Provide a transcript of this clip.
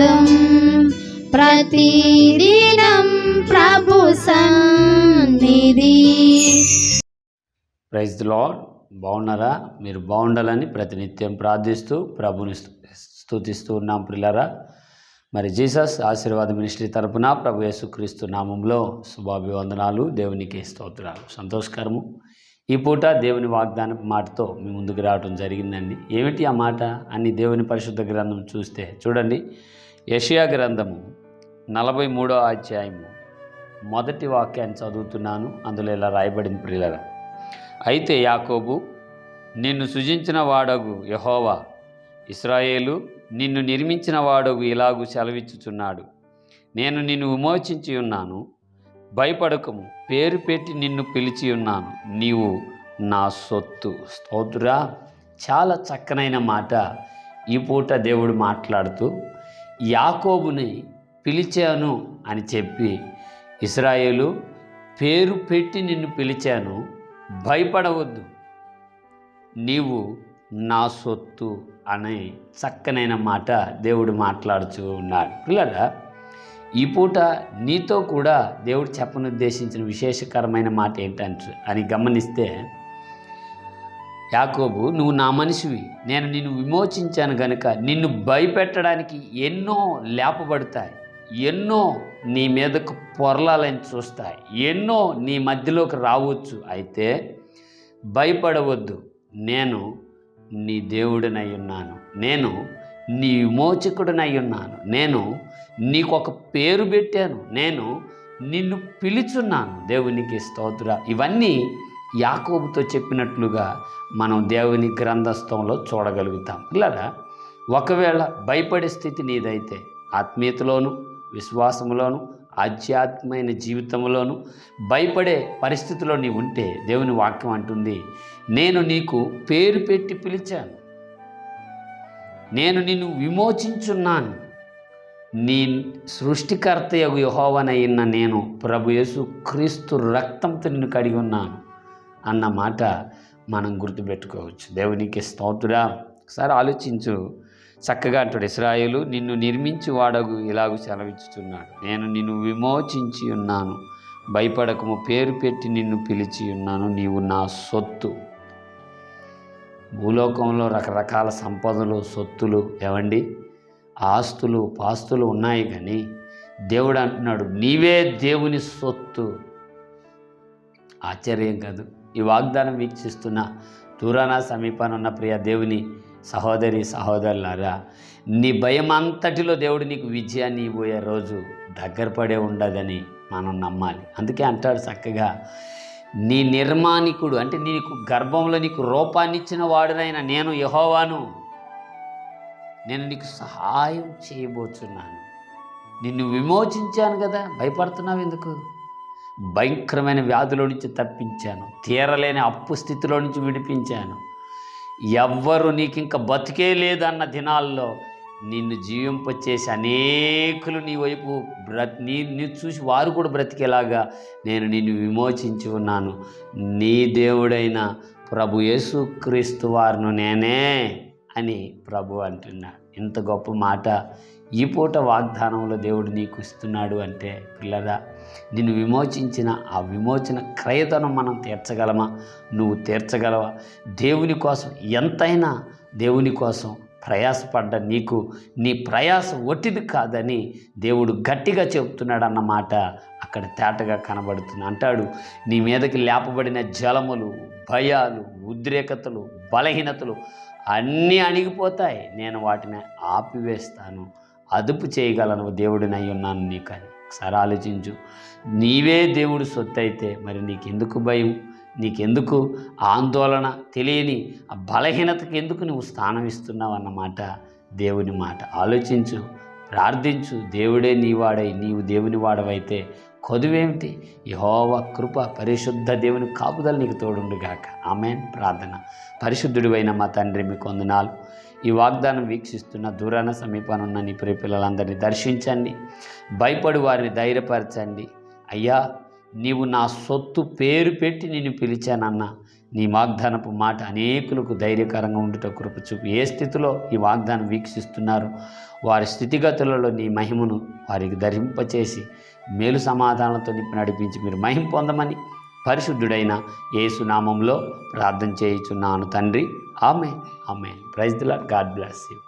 ఆశీర్వాదం ప్రతిదినం ప్రభు సన్నిధి. Praise the Lord. బాగున్నారా? మీరు బాగుండాలని ప్రతినిత్యం ప్రార్థిస్తూ ప్రభుని స్థుతిస్తూ ఉన్నాం పిల్లరా మరి జీసస్ ఆశీర్వాద మినిస్ట్రీ తరపున ప్రభు యేసుక్రీస్తు నామంలో శుభాభివందనాలు దేవునికి స్తోత్రాలు. సంతోషకరము. ఈ పూట దేవుని వాగ్దాన మాటతో మీ ముందుకు రావడం జరిగిందండి. ఏమిటి ఆ మాట? అని దేవుని పరిశుద్ధ గ్రంథం చూస్తే చూడండి. యషియా గ్రంథము నలభై మూడో అధ్యాయము. మొదటి వాక్యాన్ని చదువుతున్నాను. అందులో ఇలా రాయబడింది ప్రియులరా. అయితే యాకోబు నిన్ను సృజించిన వాడగు యహోవా. ఇస్రాయేలు నిన్ను నిర్మించిన వాడగు ఇలాగు సెలవిచ్చుచున్నాడు. నేను నిన్ను విమోచించి ఉన్నాను. భయపడకము. పేరు పెట్టి నిన్ను పిలిచి ఉన్నాను. నీవు నా సొత్తు. స్తోత్రురా చాలా చక్కనైన మాట. ఈ పూట దేవుడు మాట్లాడుతూ యాకోబుని పిలిచాను అని చెప్పి ఇస్రాయేలు పేరు పెట్టి నిన్ను పిలిచాను భయపడవద్దు. నీవు నా సొత్తు అనే చక్కనైన మాట దేవుడు మాట్లాడుతూ ఉన్నాడు పిల్లరా ఈ పూట నీతో కూడా దేవుడు చెప్పనుద్దేశించిన విశేషకరమైన మాట ఏంటంటే అని గమనిస్తే యాకోబు నువ్వు నా మనిషివి. నేను నిన్ను విమోచించాను గనుక నిన్ను భయపెట్టడానికి ఎన్నో లేపబడతాయి. ఎన్నో నీ మీదకు పొరలాలని చూస్తాయి. ఎన్నో నీ మధ్యలోకి రావచ్చు. అయితే భయపడవద్దు. నేను నీ దేవుడినై ఉన్నాను. నేను నీ విమోచకుడినై ఉన్నాను. నేను నీకు ఒక పేరు పెట్టాను. నేను నిన్ను పిలుచున్నాను. దేవునికి స్తోత్ర. ఇవన్నీ యాకోబుతో చెప్పినట్లుగా మనం దేవుని గ్రంథస్థంలో చూడగలుగుతాం. ఇలాగా ఒకవేళ భయపడే స్థితి నీదైతే ఆత్మీయతలోను విశ్వాసంలోను ఆధ్యాత్మికమైన జీవితంలోను భయపడే పరిస్థితిలో నీవు ఉంటే దేవుని వాక్యం అంటుంది నేను నీకు పేరు పెట్టి పిలిచాను. నేను నిన్ను విమోచించున్నాను. నీ సృష్టికర్త యగు యహోవనైన నేను ప్రభు యేసు క్రీస్తు రక్తంతో నిన్ను కడిగి ఉన్నాను. అన్న మాట మనం గుర్తుపెట్టుకోవచ్చు. దేవునికి స్తోత్రురా ఒకసారి ఆలోచించు. చక్కగా అంటాడు ఇస్రాయేలు నిన్ను నిర్మించి వాడగు ఇలాగూ సెలవిచ్చుచున్నాడు. నేను నిన్ను విమోచించి ఉన్నాను. భయపడకము పేరు పెట్టి నిన్ను పిలిచి ఉన్నాను. నీవు నా సొత్తు. భూలోకంలో రకరకాల సంపదలు సొత్తులు ఏవండి? ఆస్తులు పాస్తులు ఉన్నాయి కానీ దేవుడు అంటున్నాడు నీవే దేవుని సొత్తు. ఆశ్చర్యం కాదు. ఈ వాగ్దానం వీక్షిస్తున్న దూరాన సమీపాన ఉన్న ప్రియ దేవుని సహోదరి సహోదరులారా నీ భయం అంతటిలో దేవుడు నీకు విజయాన్ని ఇవ్వబోయే రోజు దగ్గర పడే ఉండదని మనం నమ్మాలి. అందుకే అంటాడు చక్కగా నీ నిర్మాణికుడు అంటే నీకు గర్భంలో నీకు రూపాన్నిచ్చిన వాడునైన నేను యహోవాను నేను నీకు సహాయం చేయబోతున్నాను నిన్ను విమోచించాను కదా భయపడుతున్నావు ఎందుకు? భయంకరమైన వ్యాధుల నుంచి తప్పించాను. తీరలేని అప్పు స్థితిలో నుంచి విడిపించాను. ఎవ్వరు నీకు ఇంకా బతికే లేదన్న దినాల్లో నిన్ను జీవింపచేసి అనేకులు నీ వైపు బ్ర నీ నిన్ను చూసి వారు కూడా బ్రతికేలాగా నేను నిన్ను విమోచించి ఉన్నాను. నీ దేవుడైన ప్రభు యేసుక్రీస్తు వారును నేనే అని ప్రభు అంటున్నాడు. ఇంత గొప్ప మాట ఈ పూట వాగ్దానంలో దేవుడు నీకు ఇస్తున్నాడు అంటే పిల్లరా నిన్ను విమోచించిన ఆ విమోచన క్రయతనం మనం తీర్చగలమా? నువ్వు తీర్చగలవా? దేవుని కోసం ఎంతైనా దేవుని కోసం ప్రయాసపడ్డ నీకు నీ ప్రయాస ఒట్టిది కాదని దేవుడు గట్టిగా చెబుతున్నాడు అన్నమాట అక్కడ తేటగా కనబడుతుంది. అంటాడు నీ మీదకి లేపబడిన జలములు భయాలు ఉద్రేకతలు బలహీనతలు అన్నీ అణిగిపోతాయి. నేను వాటిని ఆపివేస్తాను. అదుపు చేయగలను దేవుడినై ఉన్నాను నీకు అని. ఒకసారి ఆలోచించు. నీవే దేవుడు సొత్తు అయితే మరి నీకెందుకు భయం? నీకెందుకు ఆందోళన తెలియని ఆ బలహీనతకి ఎందుకు నువ్వు స్థానం ఇస్తున్నావు అన్నమాట దేవుని మాట. ఆలోచించు ప్రార్థించు. దేవుడే నీవాడై నీవు దేవుని వాడవైతే కొదువేమిటి? యహోవ కృప పరిశుద్ధ దేవుని కాపుదలు నీకు తోడుండుగాక. ఆమెన్. ప్రార్థన. పరిశుద్ధుడివైన మా తండ్రి మీకు వందనాలు. ఈ వాగ్దానం వీక్షిస్తున్న దూరాన సమీపాన ఉన్న నీ ప్రియ పిల్లలందరినీ దర్శించండి. భయపడి వారిని ధైర్యపరచండి. అయ్యా నీవు నా సొత్తు పేరు పెట్టి నేను పిలిచానన్న నీ వాగ్దానపు మాట అనేకులకు ధైర్యకరంగా ఉండుట కృప చూపు. ఏ స్థితిలో ఈ వాగ్దానం వీక్షిస్తున్నారు? వారి స్థితిగతులలో నీ మహిమను వారికి ధరింపచేసి మేలు సమాధానంతో నింపి నడిపించి మీరు మహిం పొందమని పరిశుద్ధుడైన యేసునామంలో ప్రార్థన చేయుచున్నాను తండ్రి. ఆమె ఆమె praise the lord God bless you.